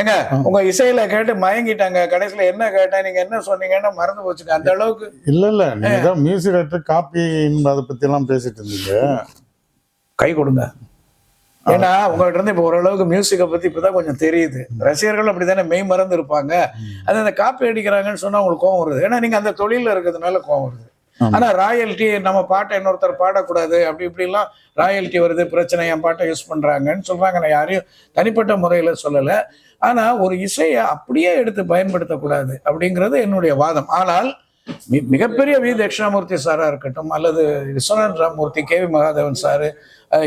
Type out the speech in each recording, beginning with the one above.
ஏங்க உங்க இசையில கேட்டு மயங்கிட்டாங்க. கடைசியில என்ன கேட்டேன்? நீங்க என்ன சொன்னீங்கன்னு மறந்து போச்சுங்க. அந்த அளவுக்கு இல்ல இல்ல. நீங்க தான் மியூசிக் காப்பி அதை பத்தி எல்லாம் பேசிட்டு இருந்தீங்க. கை கொடுங்க. ஏன்னா உங்கள்ட்ட இருந்து இப்போ ஓரளவுக்கு மியூசிக்கை பத்தி இப்பதான் கொஞ்சம் தெரியுது. ரசிகர்கள் அப்படித்தானே மெய் மறந்து இருப்பாங்க. அது அந்த காப்பி அடிக்கிறாங்கன்னு சொன்னா உங்களுக்கு கோவம் வருது. ஏன்னா நீங்க அந்த தொழில இருக்கிறதுனால கோவம் வருது. ஆனா ராயல்ட்டி நம்ம பாட்டை இன்னொருத்தர் பாடக்கூடாது. அப்படி இப்படிலாம் ராயல்ட்டி வருது பிரச்சனை என் பாட்டை யூஸ் பண்றாங்கன்னு சொல்றாங்க நான் யாரையும் தனிப்பட்ட முறையில சொல்லல. ஆனா ஒரு இசையை அப்படியே எடுத்து பயன்படுத்தக்கூடாது அப்படிங்கிறது என்னுடைய வாதம். ஆனால் மி- மிகப்பெரிய வி. தட்சிணாமூர்த்தி சாரா இருக்கட்டும் அல்லது Viswanath Ramamurthy K. V. Mahadevan sir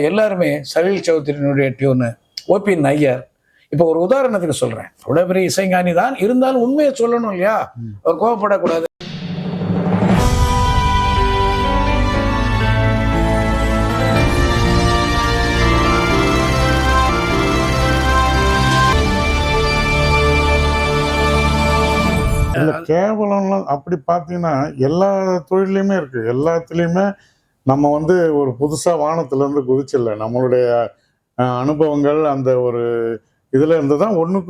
எல்லாருமே சலீல் சௌத்ரியினுடைய டியூனு ஓபி நையர் இப்போ ஒரு உதாரணத்துக்கு சொல்றேன். அவ்வளவு பெரிய இசைஞானி தான். இருந்தாலும் உண்மையை சொல்லணும் இல்லையா? அவர் கோவப்படக்கூடாது. கேவலம்லாம் அப்படி பார்த்தீங்கன்னா எல்லா தொழிலையுமே இருக்கு. எல்லாத்துலேயுமே நம்ம வந்து ஒரு புதுசா வானத்துல இருந்து குதிச்சில்ல நம்மளுடைய அனுபவங்கள் அந்த ஒரு இதுல இருந்து தான் ஒண்ணு-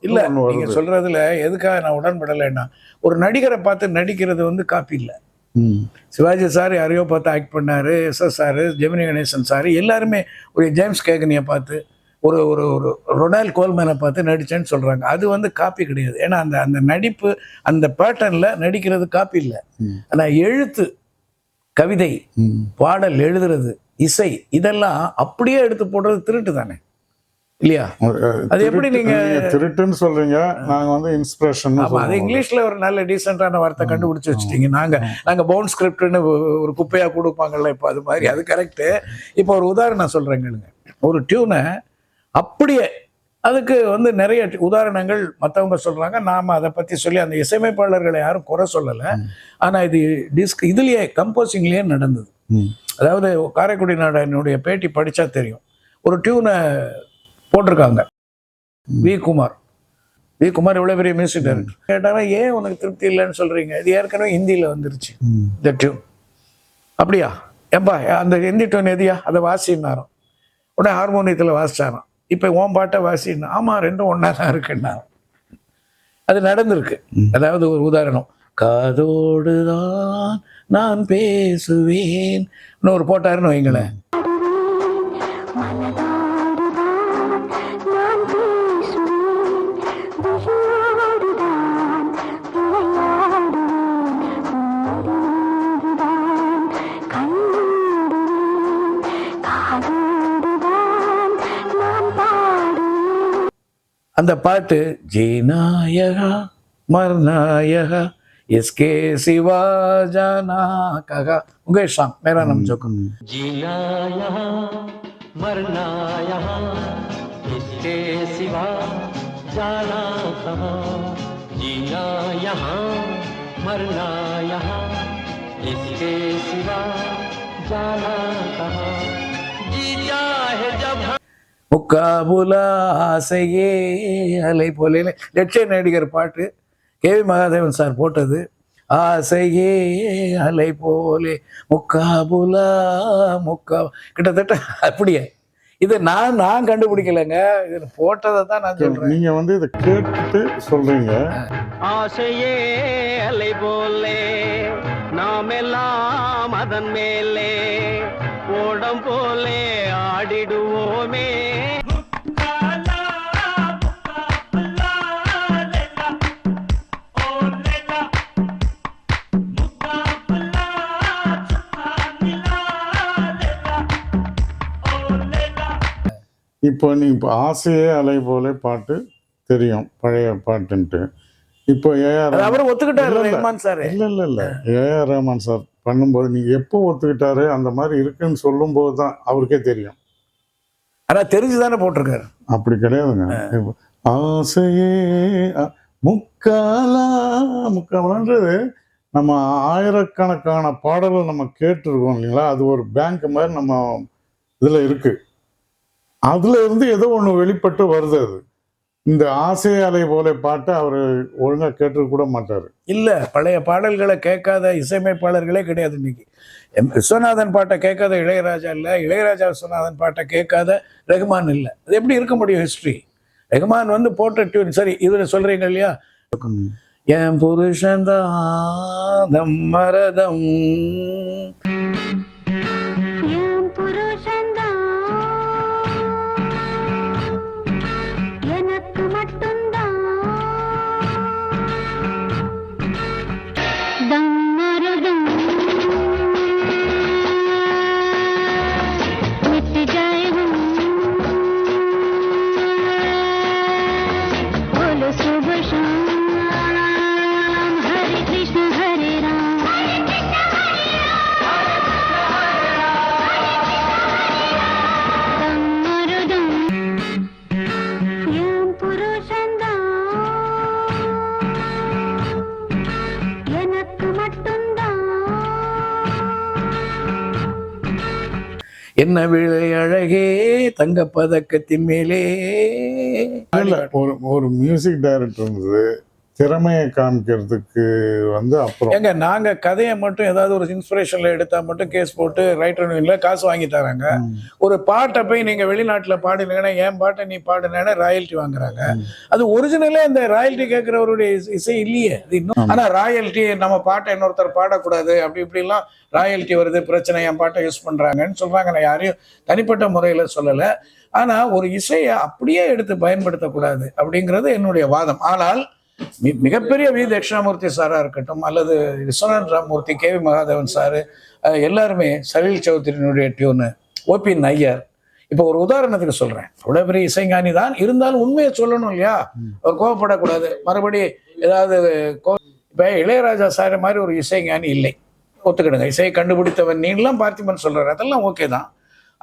இல்ல ஒண்ணு நீங்க வருது. சொல்றதுல எதுக்காக நான் உடன்படலைன்னா ஒரு நடிகரை பார்த்து நடிக்கிறது வந்து காப்பி இல்லை. ம். சிவாஜி சார் யாரையோ பார்த்து ஆக்ட் பண்ணாரு S S sir Gemini Ganesan sir எல்லாருமே ஒரு ஜேம்ஸ் கேகனியை பார்த்து ஒரு ஒரு ஒரு ரொனால்ட் கோல்மேனை பார்த்து நடிச்சேன்னு சொல்றாங்க. அது வந்து காப்பி கிடையாது. ஏன்னா அந்த அந்த நடிப்பு அந்த பேட்டர்ன்ல நடிக்கிறது காப்பி இல்லை. ம். ஆனா எழுத்து கவிதை. பாடல் எழுதுறது இசை இதெல்லாம் அப்படியே எடுத்து போடுறது திருட்டு தானே? இல்லையா? அது எப்படி நீங்க- திருட்டுன்னு சொல்றீங்க. நாங்க வந்து இன்ஸ்பிரேஷன் அது இங்கிலீஷ்ல ஒரு நல்ல டீசென்டான வார்த்தை கண்டுபிடிச்சு வச்சுட்டீங்க. நாங்க நாங்க பவுன் ஸ்கிரிப்ட்னு ஒரு குப்பையா கொடுப்பாங்கல்ல இப்போ அது மாதிரி. அது கரெக்ட் இப்போ ஒரு உதாரணம் சொல்றேன் கேளுங்க. ஒரு டியூனை அப்படியே அதுக்கு வந்து நிறைய உதாரணங்கள் மற்றவங்க சொல்றாங்க. நாம அதை பத்தி சொல்லி அந்த இசையமைப்பாளர்களை யாரும் குறை சொல்லலை. ஆனா இது டிஸ்க் இதுலயே கம்போசிங்லயே நடந்தது. அதாவது காரைக்குடி நாடனுடைய பேட்டி படிச்சா தெரியும். ஒரு டியூனை போட்டிருக்காங்க. வி குமார். வி குமார் இவ்வளவு பெரிய மியூசிக் டைரக்டர் கேட்டாங்க ஏன் உனக்கு திருப்தி இல்லைன்னு சொல்றீங்க? இது ஏற்கனவே ஹிந்தியில வந்துருச்சு. இந்த டியூன் அப்படியா? ஏம்பா அந்த ஹிந்தி டியூன் எதியா? அதை வாசினாராம். உடனே ஹார்மோனியத்தில் வாசிச்சாராம். இப்போ உன் பாட்டை வாசினா ஆமாம் ரெண்டும் ஒன்றா தான் இருக்குன்னா. அது நடந்திருக்கு. அதாவது ஒரு உதாரணம். காதோடு தான் நான் பேசுவேன். இன்னொரு போட்டாருன்னு வைங்களேன். அந்த பாட்டு ஜீநாயகா மர்நாயகா எஸ்கே சிவா ஜானா ககா முகேஷ் சாங் மேரா நம் ஜோக்கம் जीना यहाँ मरना यहाँ इसके सिवा जाना कहाँ जीना यहाँ मरना यहाँ इसके सिवा जाना कहाँ जी चाहे जब हम முக்காபுலா ஆசையே அலை போலே. லட்சிய நடிகர் பாட்டு. கேவி மகாதேவன் சார் போட்டது. ஆசையே அலை போலே. முக்காபுலா முக்கா கிட்டத்தட்ட அப்படியே. இது நான் நான் கண்டுபிடிக்கலைங்க. இது போட்டதை தான் நான் சொல்றேன். நீங்க வந்து இதை கேட்டுட்டு சொல்றீங்க. ஆசையே அலை போலே. நாமெல்லாம் அதன் மேலே. ஓடம் போலே ஆடிடுவோமே. இப்போ நீ இப்போ ஆசையே அலை போல பாட்டு தெரியும் பழைய பாட்டுன்ட்டு. இப்போ ஏஆர் அவரு ஒத்துக்கிட்டாரு. ரஹ்மான் சார். இல்ல இல்ல இல்ல. ஏஆர் ரஹ்மான் சார் பண்ணும்போது நீங்க எப்போ ஒத்துக்கிட்டாரு அந்த மாதிரி இருக்குன்னு சொல்லும்போது தான் அவருக்கே தெரியும். ஆனா தெரிஞ்சுதானே போட்டிருக்காரு. அப்படி கிடையாதுங்க. ஆசையே முக்காலா முக்காலான்றது நம்ம ஆயிரக்கணக்கான பாடல்கள் நம்ம கேட்டிருக்கோம் இல்லைங்களா? அது ஒரு பேங்க் மாதிரி நம்ம இதுல இருக்கு. அதுல இருந்து ஏதோ ஒண்ணு வெளிப்பட்டு வருது அது. இந்த ஆசை அலை போல பாட்டை அவர் ஒழுங்கா கேட்டு கூட மாட்டாரு. இல்ல பழைய பாடல்களை கேட்காத இசையமைப்பாளர்களே கிடையாது இன்னைக்கு. விஸ்வநாதன் பாட்டை கேட்காத இளையராஜா இல்ல இளையராஜா விஸ்வநாதன் பாட்டை கேட்காத ரகுமான் இல்ல. அது எப்படி இருக்க முடியும் ஹிஸ்டரி ரஹ்மான் வந்து போட்ட டியூன் சரி இதுல சொல்றீங்க இல்லையா. என் புருஷன்தான் மரதம் என்ன விழை அழகே தங்க பதக்கத்தின் மேலே. ஒரு ஒரு மியூசிக் டைரக்டர் இருந்தது திறமையை காமிக்கிறதுக்கு வந்து அப்புறம். ஏங்க நாங்க கதையை மட்டும் ஏதாவது ஒரு இன்ஸ்பிரேஷன்ல எடுத்தா மட்டும் கேஸ் போட்டு ரைட்டர் இல்ல காசு வாங்கி தராங்க. ஒரு பாட்டை போய் நீங்க வெளிநாட்டுல பாடுனீங்கன்னா என் பாட்டை நீ பாடுனேன்னா ராயல்ட்டி வாங்குறாங்க. அது ஒரிஜினலே அந்த ராயல்ட்டி கேட்கிறவருடைய இசை- இல்லையே அது இன்னும். ஆனா ராயல்ட்டி நம்ம பாட்டை இன்னொருத்தர் பாடக்கூடாது அப்படி இப்படி எல்லாம் ராயல்ட்டி வருது பிரச்சனை என் பாட்டை யூஸ் பண்றாங்கன்னு சொல்றாங்க நான் யாரையும் தனிப்பட்ட முறையில சொல்லல. ஆனா ஒரு இசையை அப்படியே எடுத்து பயன்படுத்தக்கூடாது அப்படிங்கிறது என்னுடைய வாதம். ஆனால் மி- மிகப்பெரிய வி தட்சிணாமூர்த்தி சாராக இருக்கட்டும் அல்லது Viswanath Ramamurthy K V Mahadevan sir எல்லாருமே சலீல் சௌத்ரியினுடைய டியூனு ஓபி நையர் இப்போ ஒரு உதாரணத்துக்கு சொல்றேன். அவ்வளோ பெரிய இசைஞானி தான் இருந்தாலும் உண்மையை சொல்லணும் இல்லையா? அவர் கோவப்படக்கூடாது. மறுபடி ஏதாவது கோ இப்போ இளையராஜா சார் மாதிரி ஒரு இசைஞானி இல்லை. ஒத்துக்கிடுங்க. இசையை கண்டுபிடித்தவன் நீங்களாம் பார்த்திபன் சொல்கிறார் அதெல்லாம் ஓகே தான்.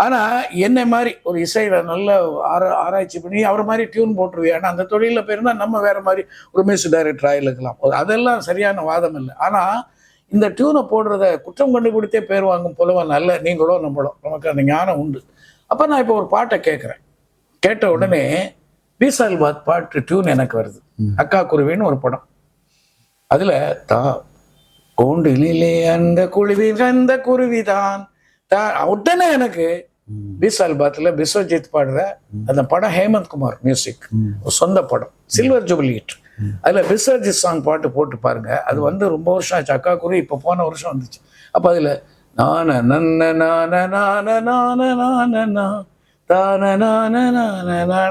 ஆனா என்னை மாதிரி ஒரு இசையில நல்ல ஆரா ஆராய்ச்சி பண்ணி அவர் மாதிரி டியூன் போட்டுருவியா? அந்த தொழிலில் போயிருந்தா நம்ம வேற மாதிரி ஒரு மியூசிக் டைரக்டர் ஆயிருக்கலாம் ஒரு- அதெல்லாம் சரியான வாதம் இல்லை. ஆனா இந்த டியூனை போடுறத குற்றம் கண்டுபிடித்தே பேர் வாங்கும் புலவன் அல்ல நீங்களோ நம்மளோ நமக்கு அந்த ஞானம் உண்டு. அப்ப நான் இப்போ ஒரு பாட்டை கேட்குறேன். கேட்ட உடனே பீசால் பாத் பாட்டு டியூன் எனக்கு வருது. அக்கா குருவின்னு ஒரு படம். அதுல தா கூண்டிலே அந்த குழுவின் அந்த குருவிதான். தா உடனே எனக்கு பீசால் பாத்தில் பிஸ்வஜித் பாடுற அந்த படம் ஹேமந்த் குமார் மியூசிக் சொந்த படம் சில்வர் ஜூபிலிட் அதுல பிஸ்வஜித் சாங் பாட்டு போட்டு பாருங்க அது வந்து ரொம்ப வருஷம் ஆச்சு அக்கா குரு இப்போ போன வருஷம் வந்துச்சு அப்போ அதுல நான நன்ன நான நான நான நான நா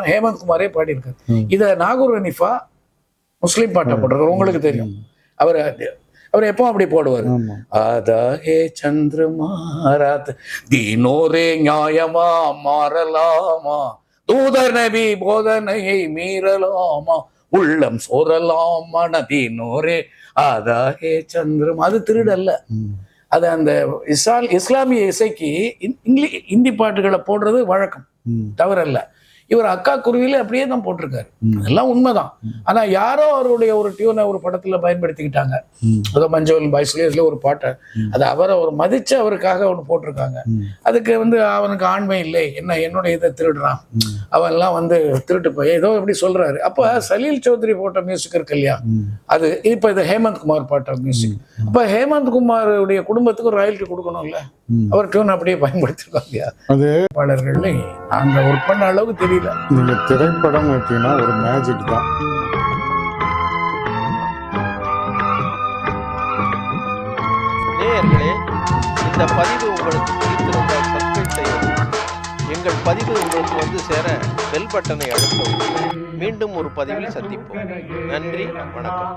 ஹேமந்த் குமாரே பாடியிருக்காரு இதை நாகூர் ஹனீஃபா முஸ்லீம் பாட்டை போட்டிருக்காரு உங்களுக்கு தெரியும் அவர் அவர் எப்போ அப்படி போடுவார். ஆமா. ஆதா ஹே சந்திரமாராத் தீனோரே நியாயமா மாறலாமா? தூதர் நபி போதனையை மீறலாமா? உள்ளம் சோரலாம் மனதீனோரே ஆதா ஹே சந்திரம் அது திருடல்ல. அது அந்த இஸ்லால் இஸ்லாமிய இசைக்கு இங்கிலீஷ் ஹிந்தி பாட்டுகளை போடுறது வழக்கம். தவறல்ல. இவர் அக்கா குருவியில அப்படியே தான் போட்டிருக்காரு. அதெல்லாம் உண்மைதான். ஆனா யாரோ அவருடைய ஒரு டியூனை ஒரு படத்துல பயன்படுத்திக்கிட்டாங்க. அதோ மஞ்சள் பாய்ஸ்லேஸ்ல ஒரு பாட்டை. அது அவரை ஒரு மதிச்சு அவருக்காக ஒன்று போட்டிருக்காங்க. அதுக்கு வந்து அவனுக்கு ஆண்மை இல்லை. என்ன என்னுடைய இதை திருடுறான். அவன் எல்லாம் வந்து திருட்டு போய் ஏதோ எப்படி சொல்றாரு. அப்ப சலீல் சௌத்ரி போட்ட மியூசிக் இருக்கு இல்லையா. அது இப்ப இது ஹேமந்த் குமார் பாட்ட மியூசிக் அப்ப ஹேமந்த் குமாருடைய குடும்பத்துக்கு ராயல்ட்டி கொடுக்கணும்ல. அவர் டியூன் அப்படியே பயன்படுத்திருக்காங்க அது பாடல்கள்ல நாங்க ஒர்க் பண்ண அளவுக்கு தெரியல. நீங்க திரைப்படம் எடுத்தீங்கன்னா ஒரு மேஜிக் தான். நேயர்களே இந்த பதிவு உங்களுக்கு பிடித்திருந்தால் சப்ஸ்கிரைப் செய்யவும். எங்கள் பதிவு உங்களுக்கு வந்து சேர பெல் பட்டனை அழுத்தவும். மீண்டும் ஒரு பதிவில் சந்திப்போம். நன்றி வணக்கம்.